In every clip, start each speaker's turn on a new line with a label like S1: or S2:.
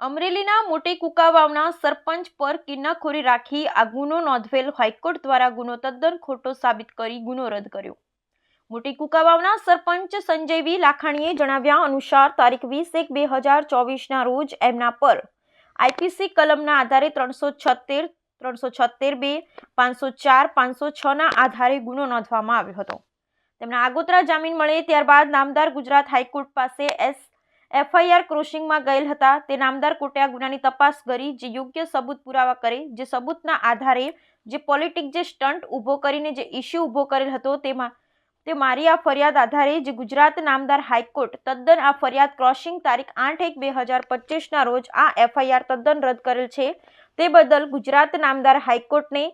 S1: અમરેલીના મોટી કુકાવાવના સરપંચ પર કિન્નાખોરી રાખી આ ગુનો નોંધવેલ હાઈકોર્ટ દ્વારા ગુનો તદ્દન ખોટો સાબિત કરી ગુનો રદ કર્યો. મોટી કુકાવાવના સરપંચ સંજય વી. લાખાણીએ જણાવ્યા અનુસાર તારીખ વીસ એક બે હજાર ચોવીસના રોજ એમના પર આઈપીસી કલમના આધારે ત્રણસો છત્તેર ત્રણસો છત્તેર બે, પાંચસો ચાર, પાંચસો છના આધારે ગુનો નોંધવામાં આવ્યો હતો. તેમના આગોતરા જામીન મળે ત્યારબાદ નામદાર ગુજરાત હાઈકોર્ટ પાસે એસ એફઆઈઆર ક્રોસિંગમાં ગયેલ હતા. તે નામદાર કોર્ટે આ ગુનાની તપાસ કરી, જે યોગ્ય સબૂત પુરાવા કરે, જે સબૂતના આધારે જે પોલિટિક જે સ્ટન્ટ ઊભો કરીને જે ઇસ્યુ ઊભો કરેલ હતો, તેમાં તે મારી આ ફરિયાદ આધારે જે ગુજરાત નામદાર હાઈકોર્ટ તદ્દન આ ફરિયાદ ક્રોસિંગ તારીખ આઠ એક બે હજાર પચીસના રોજ આ એફઆઈઆર તદ્દન રદ કરેલ છે. તે બદલ ગુજરાત નામદાર હાઈકોર્ટને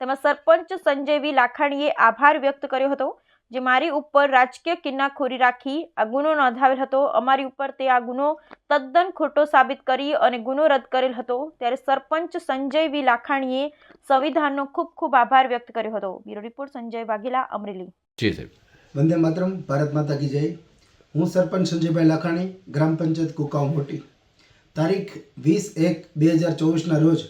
S1: તેમાં સરપંચ સંજય વી લાખાણીએ આભાર વ્યક્ત કર્યો હતો. જે મારી ઉપર રાજકીય કિન્નાખોરી રાખી આ ગુનો નોંધાવેલ હતો. અમારી ઉપર તે આ ગુનો તદ્દન ખોટો સાબિત કરી અને ગુનો રદ કરેલ હતો. ત્યારે સરપંચ સંજય વી. લાખાણીએ સંવિધાનનો ખૂબ ખૂબ આભાર વ્યક્ત કર્યો હતો. Bureau report Sanjay Vaghela Amreli.
S2: જી સાહેબ.
S3: વંદે માતરમ ભારત માતા કી જય. હું સરપંચ સંજયભાઈ લાખાણી ગ્રામ પંચાયત કુકાવ મોટી. તારીખ વીસ એક બે હજાર ચોવીસના રોજ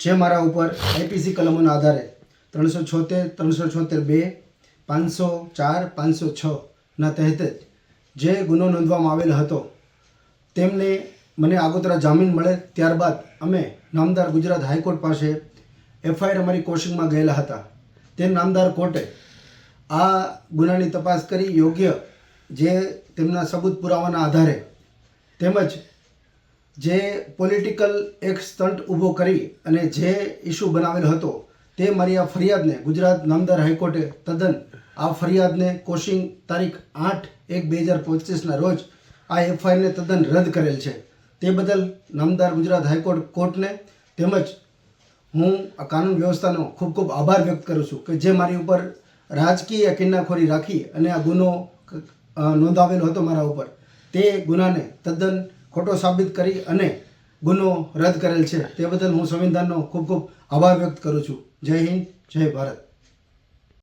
S3: જે મારા ઉપર આઈપીસી કલમોના આધારે ત્રણસો છોતેર ત્રણસો છોતેર બે પાંચસો ચાર, પાંચસો છના તહેત જે ગુનો નોંધવામાં આવેલ હતો, તેમને મને આગોતરા જામીન મળે ત્યારબાદ અમે નામદાર ગુજરાત હાઈકોર્ટ પાસે એફઆઈઆર અમારી કોશિંગમાં ગયેલા હતા. તે નામદાર કોર્ટે આ ગુનાની તપાસ કરી યોગ્ય જે તેમના સબૂત પુરાવાના આધારે તેમજ જે પોલિટિકલ એક સ્ટન્ટ ઊભો કરી અને જે ઇસ્યુ બનાવેલો હતો તે મારી આ ફરિયાદને ગુજરાત નામદાર હાઈકોર્ટે તદ્દન આ ફરિયાદને કોશિંગ તારીખ આઠ એક બે હજાર પચીસના રોજ આ એફઆઈઆરને તદ્દન રદ કરેલ છે. તે બદલ નામદાર ગુજરાત હાઈકોર્ટ કોર્ટને તેમજ હું આ કાનૂન વ્યવસ્થાનો ખૂબ ખૂબ આભાર વ્યક્ત કરું છું કે જે મારી ઉપર રાજકીય કિન્નાખોરી રાખી અને આ ગુનો નોંધાવેલો હતો મારા ઉપર. તે ગુનાને તદ્દન ખોટો સાબિત કરી અને ગુનો રદ કરેલ છે. તે બદલ હું સંવિધાનનો ખૂબ ખૂબ આભાર વ્યક્ત કરું છું. જય હિન્દ જય ભારત.